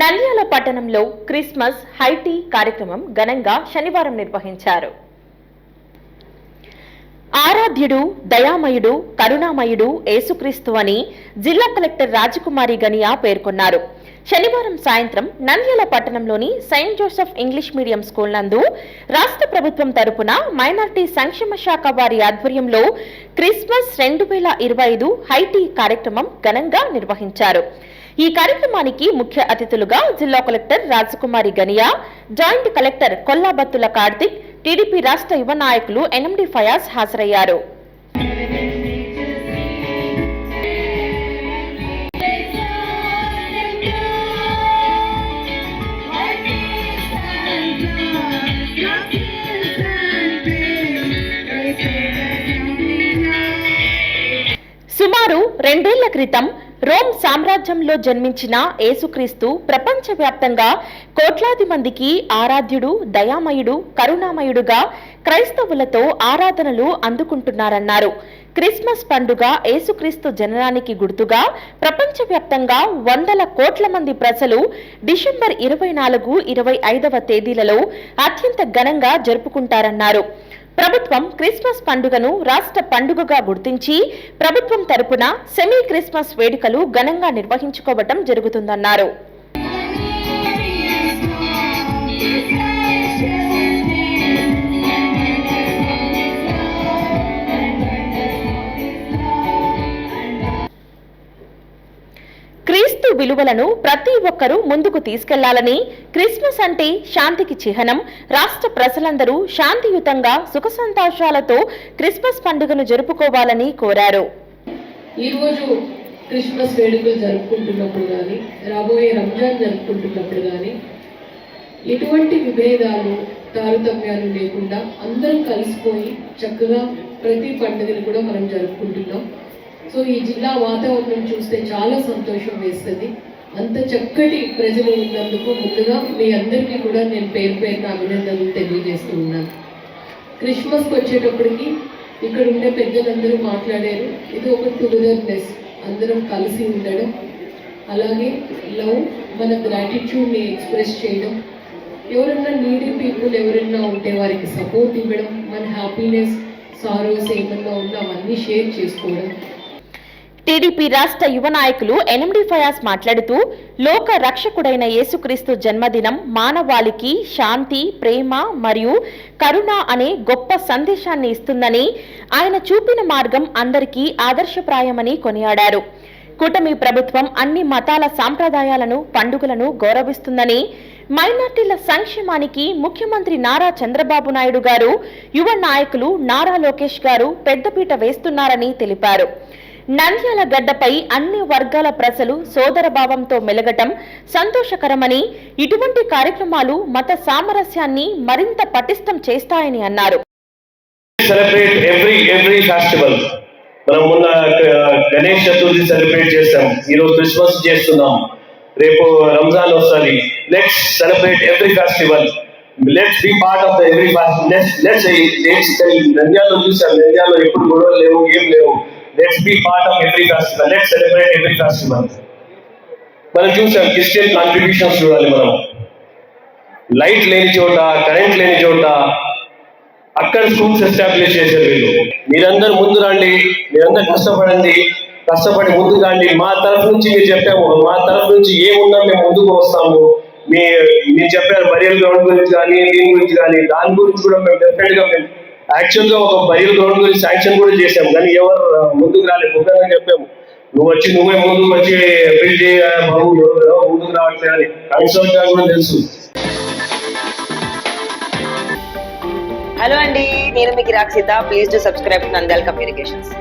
నంద్యాల పట్టణంలో Christmas high tea కార్యక్రమం ఘనంగా శనివారం నిర్వహించారు. ఆరాధ్యుడు దయామయుడు కరుణామయుడు ఏసుక్రీస్తు అని జిల్లా కలెక్టర్ రాజకుమారి గనియా పేర్కొన్నారు. శనివారం సాయంత్రం నంద్యాల పట్టణంలోని saint Joseph English medium school నందు రాష్ట్ర ప్రభుత్వం తరపున మైనార్టీ సంక్షేమ శాఖ వారి ఆధ్వర్యంలో క్రిస్మస్ రెండు వేల ఇరవై ఐదు హైటీ కార్యక్రమం ఘనంగా నిర్వహించారు. ఈ కార్యక్రమానికి ముఖ్య అతిథులుగా జిల్లా collector Rajakumari Ganiya joint collector Kollabathula Karthik TDP రాష్ట్ర యువ నాయకులు ఎన్ఎండి ఫయాజ్ హాజరయ్యారు. సుమారు రెండేళ్ళ క్రితం రోమ్ సామ్రాజ్యంలో జన్మించిన యేసుక్రీస్తు ప్రపంచవ్యాప్తంగా కోట్లాది మందికి ఆరాధ్యుడు దయామయుడు కరుణామయుడుగా క్రైస్తవులతో ఆరాధనలు అందుకుంటున్నారన్నారు. క్రిస్మస్ పండుగ యేసుక్రీస్తు జననానికి గుర్తుగా ప్రపంచవ్యాప్తంగా వందల కోట్ల మంది ప్రజలు డిసెంబర్ ఇరవై నాలుగు ఇరవై ఐదవ తేదీలలో అత్యంత ఘనంగా జరుపుకుంటారన్నారు. ప్రభుత్వం క్రిస్మస్ పండుగను రాష్ట్ర పండుగగా గుర్తించి ప్రభుత్వం తరపున సెమీ క్రిస్మస్ వేడుకలు ఘనంగా నిర్వహించుకోవటం జరుగుతుందన్నారు. విలువలను ప్రతి ఒక్కరూ ముందుకు తీసుకెళ్ళాలని క్రిస్మస్ అంటే శాంతికి చిహ్నం. రాష్ట్ర ప్రజలందరూ శాంతియుతంగా సుఖ సంతోషాలతో క్రిస్మస్ పండుగను జరుపుకోవాలని కోరారు. ఈరోజు క్రిస్మస్ వేడుకలు జరుపుకుంటున్నప్పుడు కానీ రాబోయే రంజాన్ జరుపుకుంటున్నప్పుడు కానీ ఎటువంటి విభేదాలు తారతమ్యాలు లేకుండా అందరం కలిసిపోయి చక్కగా ప్రతి పండుగను కూడా మనం జరుపుకుంటున్నాం. సో ఈ జిల్లా వాతావరణం చూస్తే చాలా సంతోషం వేస్తుంది. అంత చక్కటి ప్రజలు ఉన్నందుకు ముందుగా మీ అందరికీ కూడా నేను పేరు పేరున అభినందనలు తెలియజేస్తూ ఉన్నాను. క్రిస్మస్కి వచ్చేటప్పటికి ఇక్కడ ఉండే పెద్దలందరూ మాట్లాడారు. ఇది ఒక టుగెదర్నెస్ అందరం కలిసి ఉండడం. అలాగే లవ్ మన గ్రాటిట్యూడ్ని ఎక్స్ప్రెస్ చేయడం. ఎవరన్నా నీడీ పీపుల్ ఎవరైనా ఉంటే వారికి సపోర్ట్ ఇవ్వడం. మన హ్యాపీనెస్ సారోస్ ఏమన్నా ఉన్నా అవన్నీ షేర్ చేసుకోవడం. టీడీపీ రాష్ట్ర యువ నాయకులు ఎనిమిది ఫయాజ్ మాట్లాడుతూ లోక రక్షకుడైన యేసుక్రీస్తు జన్మదినం మానవాళికి శాంతి ప్రేమ మరియు కరుణ అనే గొప్ప సందేశాన్ని ఇస్తుందని ఆయన చూపిన మార్గం అందరికీ ఆదర్శప్రాయమని కొనియాడారు. కూటమి ప్రభుత్వం అన్ని మతాల సాంప్రదాయాలను పండుగలను గౌరవిస్తుందని మైనార్టీల సంక్షేమానికి ముఖ్యమంత్రి నారా చంద్రబాబు నాయుడు గారు యువ నాయకులు నారా లోకేష్ గారు పెద్దపీట వేస్తున్నారని తెలిపారు. నంద్యాల గడ్డపై అన్ని వర్గాల ప్రజలు సోదరభావంతో మెలగటం సంతోషకరమని ఇటువంటి కార్యక్రమాలు మత సామరస్యాన్ని మరింత పటిష్టం చేస్తాయని అన్నారు. సెలబ్రేట్ ఎవ్రీ ఎవ్రీ ఫెస్టివల్ మనం మొన్న గణేష్ చతుర్థి సెలబ్రేట్ చేస్తాం ఈరోజు క్రిస్మస్ చేస్తున్నాం. రేపు రంజాన్ వస్తుంది. Let's celebrate every festival let's be part of the every let's let's నంద్యాలలో చూసాం. నంద్యాలలో ఎప్పుడు గొడవలు లేవు ఏం లేవు. Let's be part of every festival let's celebrate every festival మనం చూసాం క్రిస్టియన్ కాంట్రిబ్యూషన్స్ చూడాలి మనం. లైట్ లేని చోట కరెంట్ లేని చోట అక్కడ స్కూల్స్ ఎస్టాబ్లిష్ చేశారు వీళ్ళు. మీరందరూ ముందు రండి మీరందరూ కష్టపడండి కష్టపడి ముందు రండి. మా తరఫు నుంచి మీరు చెప్పాము మా తరఫు నుంచి ఏమున్నా మేము ముందుకు వస్తాము. మీ మీరు చెప్పారు బరియల్ గ్రౌండ్ గురించి కానీ దీని గురించి కానీ దాని గురించి కూడా మేము డెఫినెట్గా మేము యాక్చువల్గా ఒక బరియల్ గ్రౌండ్ గురించి శాంక్షన్ కూడా చేశాం. కానీ ఎవరు ముందుకు రాలేదు. ముందుగా చెప్పాము. నువ్వు వచ్చి నువ్వే ముందుకు వచ్చి బిల్డ్ చేయ ముందుకు రావట్లేదని అని కన్సల్ట్ కూడా తెలుసు. హలో అండి నేను మీకు Rakshita please to subscribe Nandal communications